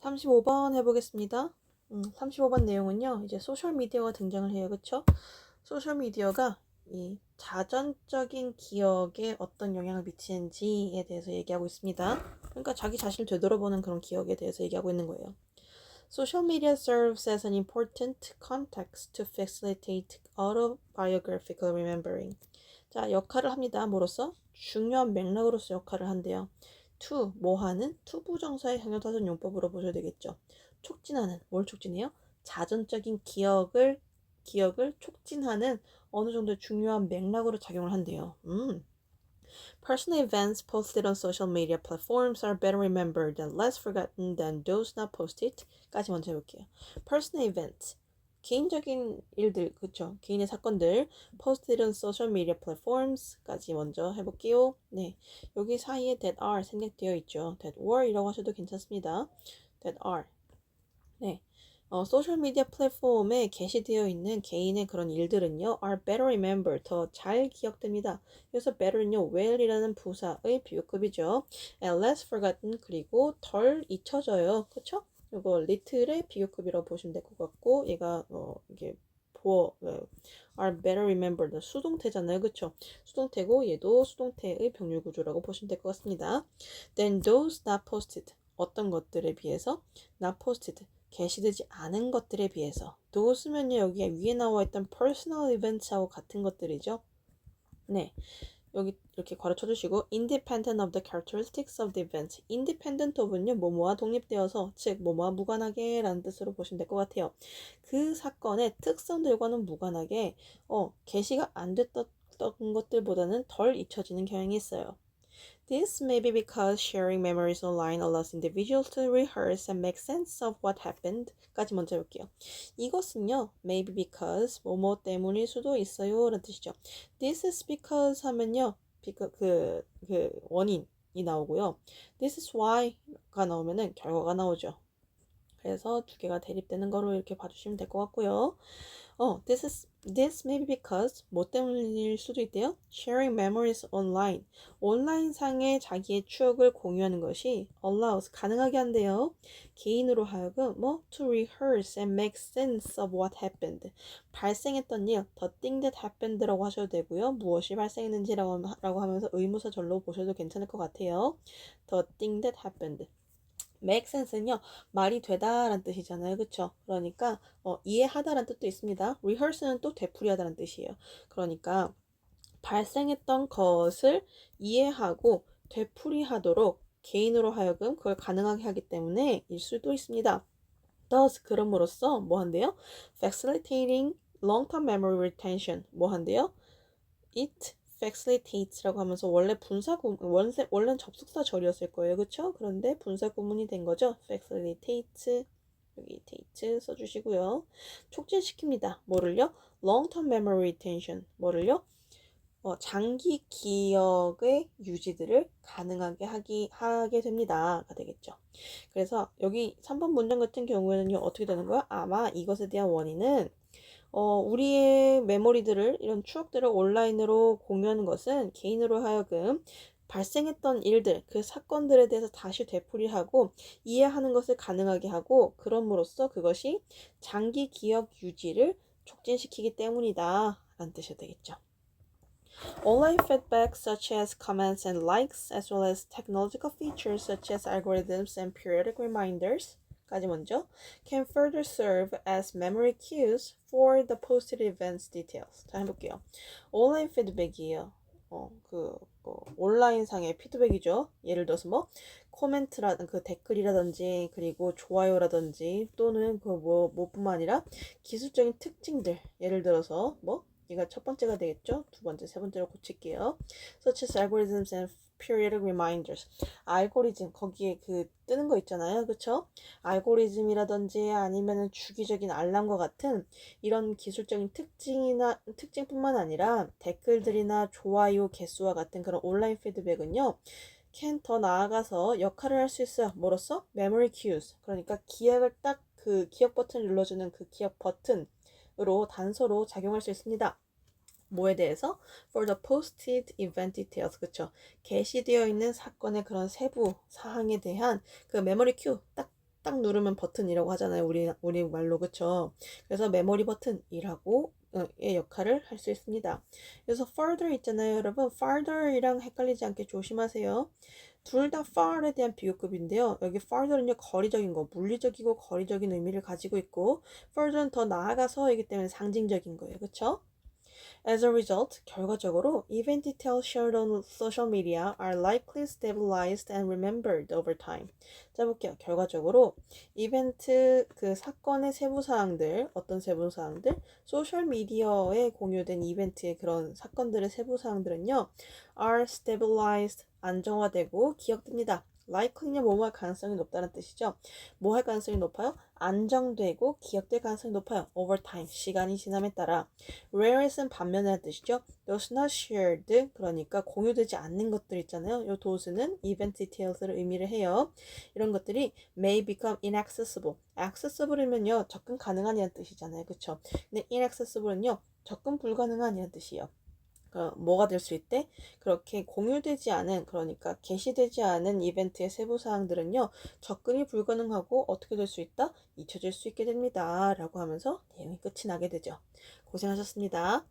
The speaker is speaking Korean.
35번 해보겠습니다. 음, 35번 내용은요, 이제 소셜미디어가 등장을 해요. 그쵸? 소셜미디어가 이 자전적인 기억에 어떤 영향을 미치는지에 대해서 얘기하고 있습니다. 그러니까 자기 자신을 되돌아보는 그런 기억에 대해서 얘기하고 있는 거예요. Social media serves as an important context to facilitate autobiographical remembering. 자, 역할을 합니다. 뭐로서? 중요한 맥락으로서 역할을 한대요. To, 뭐 하는? 투부정사의 형용사선 용법으로 보셔야 되겠죠. 촉진하는, 뭘 촉진해요? 자전적인 기억을, 기억을 촉진하는 어느 정도 중요한 맥락으로 작용을 한대요. 음. Personal events posted on social media platforms are better remembered and less forgotten than those not posted. 까지 먼저 해볼게요. Personal events. 개인적인 일들, 그쵸? 개인의 사건들, on social media platforms까지 먼저 해볼게요. 네. 여기 사이에 that are 생략되어 있죠. that were 이라고 하셔도 괜찮습니다. that are. 네. 어, 소셜미디어 플랫폼에 게시되어 있는 개인의 그런 일들은요, are better remembered, 더 잘 기억됩니다. 그래서 better는요, well이라는 부사의 비교급이죠. and less forgotten, 그리고 덜 잊혀져요. 그쵸? 이거 little의 비교급이라고 보시면 될 것 같고, 얘가, 어, 이게, 보어, 어, are better remembered, 수동태잖아요. 그쵸? 수동태고, 얘도 수동태의 병렬 구조라고 보시면 될 것 같습니다. then those not posted, 어떤 것들에 비해서 not posted, 게시되지 않은 것들에 비해서 도우스면요 여기에 위에 나와 있던 personal events하고 같은 것들이죠. 네. 여기 이렇게 괄호 쳐주시고 independent of the characteristics of the event. independent of은요 뭐뭐와 독립되어서 즉 뭐뭐와 무관하게 라는 뜻으로 보시면 될 것 같아요. 그 사건의 특성들과는 무관하게 어 게시가 안 됐던 것들보다는 덜 잊혀지는 경향이 있어요. This may be because sharing memories online allows individuals to rehearse and make sense of what happened. 까지 먼저 해볼게요. 이것은요, maybe because, 뭐뭐 때문일 수도 있어요. 라는 뜻이죠. This is because 하면요, 그, 그, 원인이 나오고요. This is why가 나오면은 결과가 나오죠. 그래서 두 개가 대립되는 거로 이렇게 봐주시면 될 것 같고요. 어, this is This may be because 뭐 때문일 수도 있대요. Sharing memories online. 온라인 상에 자기의 추억을 공유하는 것이 allows 가능하게 한대요. 개인으로 하여금 뭐 to rehearse and make sense of what happened. 발생했던 일, the thing that happened라고 하셔도 되고요. 무엇이 발생했는지라고 라고 하면서 의무사절로 보셔도 괜찮을 것 같아요. The thing that happened. Make sense는요 말이 되다라는 뜻이잖아요. 그쵸? 그러니까 어, 이해하다라는 뜻도 있습니다. rehearse는 또 되풀이하다는 뜻이에요. 그러니까 발생했던 것을 이해하고 되풀이하도록 개인으로 하여금 그걸 가능하게 하기 때문에 일 수도 있습니다. Thus 그럼으로써 뭐 한대요? facilitating long-term memory retention 뭐 한대요? it facilitates라고 하면서 원래 분사 구문 원래 원래는 접속사 절이었을 거예요, 그렇죠? 그런데 분사 구문이 된 거죠. facilitate 여기 tate 써주시고요. 촉진시킵니다. 뭐를요? long-term memory retention 뭐를요? 어, 장기 기억의 유지들을 가능하게 하기, 하게 됩니다.가 되겠죠. 그래서 여기 3번 문장 같은 경우에는요, 어떻게 되는 거야? 아마 이것에 대한 원인은 어, 우리의 메모리들을, 이런 추억들을 온라인으로 공유하는 것은 개인으로 하여금 발생했던 일들, 그 사건들에 대해서 다시 되풀이하고 이해하는 것을 가능하게 하고 그럼으로써 그것이 장기 기억 유지를 촉진시키기 때문이다. 라는 뜻이 되겠죠. Online feedback such as comments and likes, as well as technological features such as algorithms and periodic reminders 까지 먼저 can further serve as memory cues for the posted events details. 자 해볼게요. 온라인 피드백이에요. 어, 그, 뭐, 온라인상의 피드백이죠. 예를 들어서 뭐, 코멘트라든 그 댓글이라든지, 그리고 좋아요라든지, 또는 그 뭐, 뭐뿐만 아니라 기술적인 특징들. 예를 들어서 뭐, 얘가 첫 번째가 되겠죠. 두 번째, 세 번째로 고칠게요. Such as algorithms and periodic reminders. 알고리즘 거기에 그 뜨는 거 있잖아요. 그쵸? 알고리즘이라든지 아니면은 주기적인 알람과 같은 이런 기술적인 특징이나 특징뿐만 아니라 댓글들이나 좋아요 개수와 같은 그런 온라인 피드백은요. 캔더 나아가서 역할을 할 수 있어요. 뭐로써? memory. 그러니까 기억을 딱 그 기억 버튼을 눌러주는 그 기억 버튼 으로 단서로 작용할 수 있습니다. 뭐에 대해서? For the posted event details. 그쵸? 게시되어 있는 사건의 그런 세부 사항에 대한 그 메모리 큐 딱 딱 누르면 버튼이라고 하잖아요. 우리 우리 말로 그쵸? 그래서 메모리 버튼이라고 어, 의 역할을 할 수 있습니다. 그래서 further 있잖아요, 여러분. farther이랑 헷갈리지 않게 조심하세요. 둘 다 far에 대한 비교급인데요. 여기 farther는요, 거리적인 거, 물리적이고 거리적인 의미를 가지고 있고, further는 더 나아가서이기 때문에 상징적인 거예요. 그쵸? As a result, 결과적으로 event details shared on social media are likely stabilized and remembered over time. 자 볼게요. 결과적으로 이벤트 그 사건의 세부 사항들, 어떤 세부 사항들, 소셜 미디어에 공유된 이벤트의 그런 사건들의 세부 사항들은요, are stabilized 안정화되고 기억됩니다. Likely는 뭐뭐 할 가능성이 높다는 뜻이죠. 뭐 할 가능성이 높아요? 안정되고 기억될 가능성이 높아요. over time, 시간이 지남에 따라. rare는 반면이라는 뜻이죠. those not shared, 그러니까 공유되지 않는 것들 있잖아요. 요 those는 event details를 의미를 해요. 이런 것들이 may become inaccessible. accessible이면요, 접근 가능한이라는 뜻이잖아요. 그쵸? 근데 inaccessible은요, 접근 불가능한이라는 뜻이에요. 그 뭐가 될 수 있대? 그렇게 공유되지 않은 그러니까 게시되지 않은 이벤트의 세부 사항들은요 접근이 불가능하고 어떻게 될 수 있다? 잊혀질 수 있게 됩니다. 라고 하면서 내용이 끝이 나게 되죠. 고생하셨습니다.